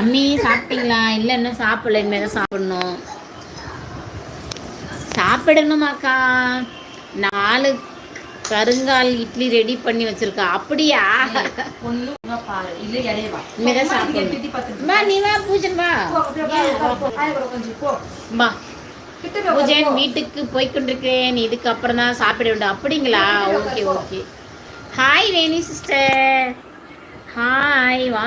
அம்மி சாப்பிட்டீங்களா? இல்லை இன்னும் சாப்பிடல இனிமேல் தான் சாப்பிடணும். சாப்பிடணுமாக்கா. நாலு கருங்கால் இட்லி ரெடி பண்ணி வச்சிருக்கா. அப்படியா? இனிமேதான் சாப்பிடணும். நீ வா பூஜன் வா. வா பூஜன் வீட்டுக்கு போய் கொண்டிருக்கிறேன் இதுக்கு அப்புறம் தான் சாப்பிட வேண்டும். அப்படிங்களா? Okay okay. Hi Veni sister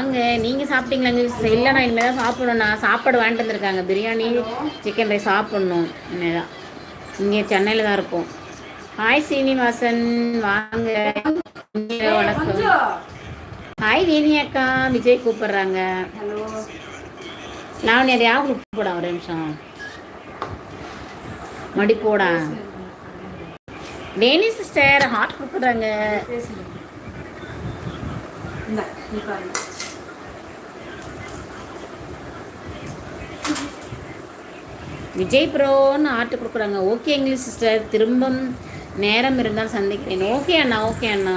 வாங்க. நீங்கள் சாப்பிட்டீங்களா? சிஸ்டர் இல்லை நான் இனிமேல் தான் சாப்பிடணும். நான் சாப்பாடு வாங்கிட்டு வந்திருக்காங்க. பிரியாணி சிக்கன் ரைஸ் சாப்பிட்ணும். இனிமேல் தான். இங்கே சென்னையில் தான் இருக்கோம். ஹாய் சீனிவாசன். வாங்க. வணக்கம். ஹாய் வேணி அக்கா. விஜய் கூப்பிடுறாங்க. நான் யாரும் கூப்பிடா ஒரு நிமிஷம். மடி போடா. வேணி சிஸ்டர் ஹாட் கூப்பிடுறாங்க. விஜய் ப்ரோன்னு ஆட்டு கொடுக்குறாங்க. ஓகே இங்கிலீஷ் சிஸ்டர் திரும்பம் நேரம் இருந்தால் சந்திக்கிறேன். ஓகே அண்ணா ஓகே அண்ணா.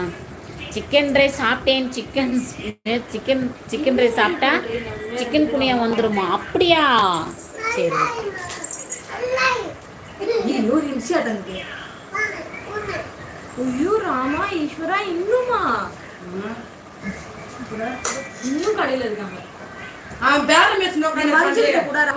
சிக்கன் ரைஸ் சாப்பிட்டேன் சிக்கன் சிக்கன் சிக்கன் ரைஸ் சாப்பிட்டா சிக்கன் குனியா வந்துருமா? அப்படியா? சரி. ஐயோ ராமா ஈஸ்வரா இன்னுமா? இன்னும் கடையில இருக்காங்க. அவன் பேரம் பேசணும் கூட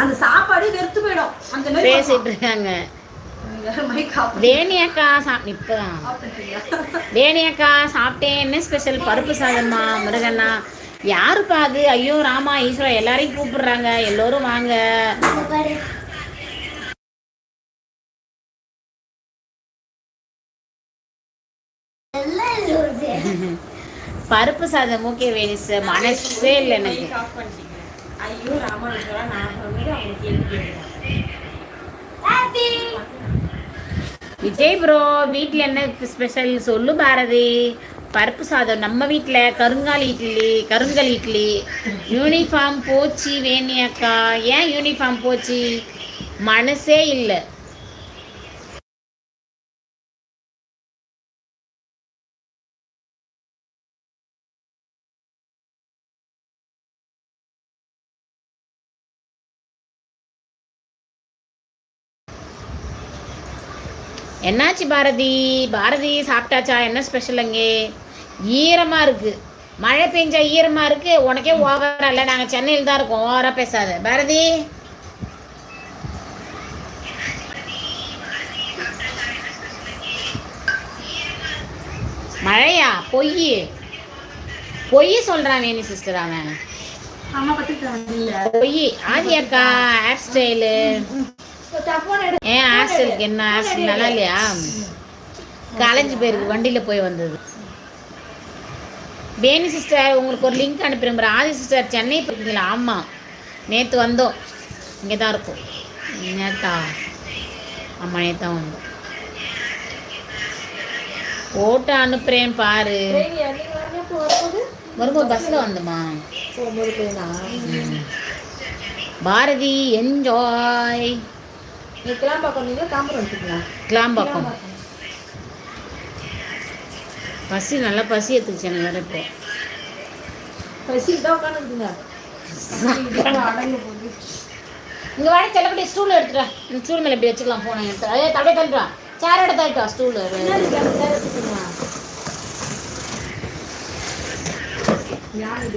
அந்த சாப்பாடு வெறுத்து போயிடும். அந்த மாதிரி பேசிட்டு இருக்காங்க மைக் ஆஃப் வேணி அக்கா சாப் இப்பதான். வேணி அக்கா சாப்பிட்டேன். என்ன ஸ்பெஷல் பருப்பு சாதம்மா முருகண்ணா. யாருப்பா அது? ஐயோ ராமா ஈஸ்வரா எல்லாரையும் கூப்பிடுறாங்க. எல்லோரும் வாங்க. பருப்பு சாதம் ஓகே வேணி சார் மனசே இல்லை எனக்கு. ஐயோ ராமா ஈஸ்வரா நான் சொன்னது அவங்க கேள்வி விஜய் ப்ரோ வீட்டில் என்ன ஸ்பெஷல் சொல்லு பாரதி. பருப்பு சாதம் நம்ம வீட்டில் கருங்கால் இட்லி கருங்கல் இட்லி. யூனிஃபார்ம் போச்சு வேணி அக்கா ஏன் யூனிஃபார்ம் போச்சு? மனசே இல்லை. என்னாச்சு பாரதி? பாரதி சாப்பிட்டாச்சா? என்ன ஸ்பெஷல் அங்கே? ஈரமாக இருக்கு. மழை பெஞ்சா ஈரமாக இருக்கு. உனக்கே ஓவரா இல்லை. நாங்கள் சென்னையில் தான் இருக்கோம். ஓவரா பேசாத. பாரதி? மழையா? பொய். பொய் சொல்கிறான் வேணி சிஸ்டர் அவன். பொய். ஆதி அக்கா ஹேர் ஸ்டைலு ஏன் ஹேர் என்ன நல்லா இல்லையா? கலைஞ்சு போயிருக்கு வண்டியில் போய் வந்தது. வேணி சிஸ்டர் உங்களுக்கு ஒரு லிங்க் அனுப்பிடுறேன் ஆதி சிஸ்டர் சென்னை போயிருக்கீங்களா ஆமாம் நேற்று வந்தோம். இங்கே தான் இருக்கோம். நேத்தா? ஆமாம் தான் வந்தோம். போட்டு அனுப்புகிறேன் பாரு. வரும்போது பஸ்ஸில் வந்தோமா. பாரதி என்ஜாய் கிளாம்பாக்கம் பசி நல்லா பசி எடுத்துச்சு எனக்கு வேற இப்போ. பசி தான் உட்காந்துருக்குங்க இங்கே வாடி செல்லப்படி ஸ்டூல் எடுத்துட்டா இந்த ஸ்டூல் மேலே இப்படி வச்சுக்கலாம் ஃபோனை எடுத்து அதே தடவை தள்ளிட்டா சேர் எடுத்து தள்ளிட்டா ஸ்டூல் யாரு